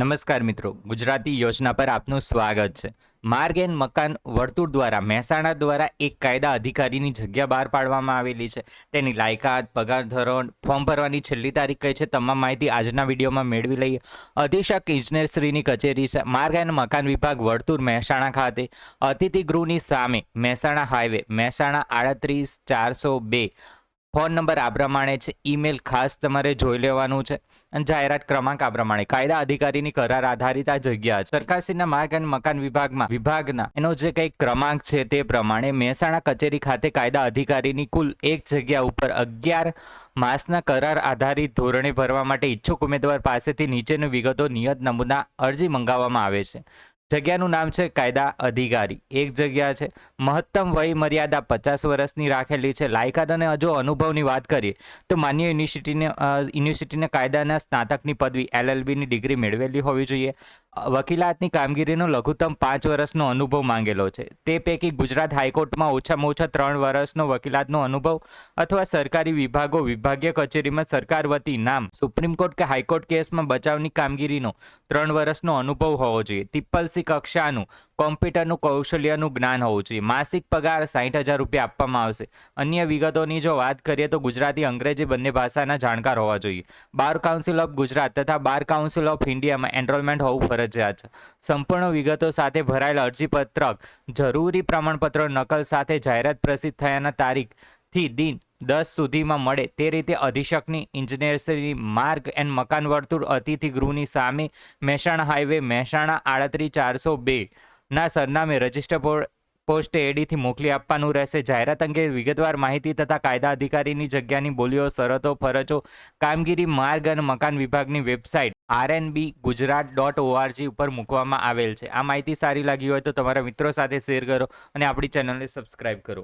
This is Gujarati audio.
નમસ્કાર મિત્રો, ગુજરાતી યોજના પર આપનું સ્વાગત છે. માર્ગ એન્ડ મકાન વર્તુળ દ્વારા, મહેસાણા દ્વારા એક કાયદા અધિકારીની જગ્યા બહાર પાડવામાં આવેલી છે. તેની લાયકાત, પગાર ધોરણ, ફોર્મ ભરવાની છેલ્લી તારીખ કઈ છે, તમામ માહિતી આજના વિડીયોમાં મેળવી લઈએ. અધિક્ષક ઇજનેરશ્રીની કચેરી છે. માર્ગ એન્ડ મકાન વિભાગ વર્તુળ, મહેસાણા ખાતે. અતિથિ ગૃહની સામે, મહેસાણા હાઈવે, મહેસાણા આડત્રીસ ચારસો બે. ફોન નંબર આ પ્રમાણે છે. ઈમેલ ખાસ તમારે જોઈ લેવાનું છે. અને જાહેરાત ક્રમાંક આ પ્રમાણે. કાયદા અધિકારીની કરાર આધારિત આ જગ્યા છે. સરકારશ્રીના માર્ગ અને મકાન વિભાગમાં વિભાગના એનો જે કંઈક ક્રમાંક છે તે પ્રમાણે મહેસાણા કચેરી ખાતે કાયદા અધિકારીની કુલ એક જગ્યા ઉપર અગિયાર માસના કરાર આધારિત ધોરણે ભરવા માટે ઈચ્છુક ઉમેદવાર પાસેથી નીચેની વિગતો, નિયત નમૂના અરજી મંગાવવામાં આવે છે. જગ્યાનું નામ છે કાયદા અધિકારી. એક જગ્યા છે. મહત્તમ વય મર્યાદા પચાસ વર્ષની રાખેલી છે. લાયકાત અને હજુ અનુભવની વાત કરીએ, તો માન્ય યુનિવર્સિટીને યુનિવર્સિટીને કાયદાના સ્નાતકની પદવી, એલએલબીની ડિગ્રી મેળવેલી હોવી જોઈએ. વકીલાતની કામગીરીનો લઘુત્તમ પાંચ વર્ષનો અનુભવ માંગેલો છે. તે પૈકી ગુજરાત હાઈકોર્ટમાં ઓછામાં ઓછા ત્રણ વર્ષનો વકીલાતનો અનુભવ અથવા સરકારી વિભાગો, વિભાગીય કચેરીમાં સરકાર વતી નામ, સુપ્રીમ કોર્ટ કે હાઈકોર્ટ કેસમાં બચાવની કામગીરીનો ત્રણ વર્ષનો અનુભવ હોવો જોઈએ. તિપ્પલસી કક્ષાનું કોમ્પ્યુટરનું કૌશલ્યનું જ્ઞાન હોવું જોઈએ. માસિક પગાર સાઠ હજાર રૂપિયા આપવામાં આવશે. અન્ય વિગતોની જો વાત કરીએ તો ગુજરાતી, અંગ્રેજી બંને ભાષાના જાણકાર હોવા જોઈએ. બાર કાઉન્સિલ ઓફ ગુજરાત તથા બાર કાઉન્સિલ ઓફ ઇન્ડિયામાં એનરોલમેન્ટ હોવું ફરજિયાત છે. સંપૂર્ણ વિગતો સાથે ભરાયેલ અરજીપત્રક જરૂરી પ્રમાણપત્રો નકલ સાથે જાહેરાત પ્રસિદ્ધ થયાના તારીખથી દિન દસ સુધીમાં મળે તે રીતે અધિશકની ઇન્જિનિયર્સની માર્ગ એન્ડ મકાન વર્તુળ અતિથિ ગૃહની સામે મહેસાણા હાઈવે, મહેસાણા આડત્રીસ ચારસો બે ના સરનામે રજિસ્ટર પોસ્ટ એડીથી મોકલી આપવાનું રહેશે. જાહેરાત અંગે વિગતવાર માહિતી તથા કાયદા અધિકારીની જગ્યાની બોલીઓ, શરતો, ફરજો, કામગીરી, માર્ગ અને મકાન વિભાગની website RNB Gujarat dot ORG ઉપર મૂકવામાં આવેલ છે. આ માહિતી સારી લાગી હોય તો તમારા મિત્રો સાથે શેર કરો અને આપણી ચેનલને સબસ્ક્રાઇબ કરો.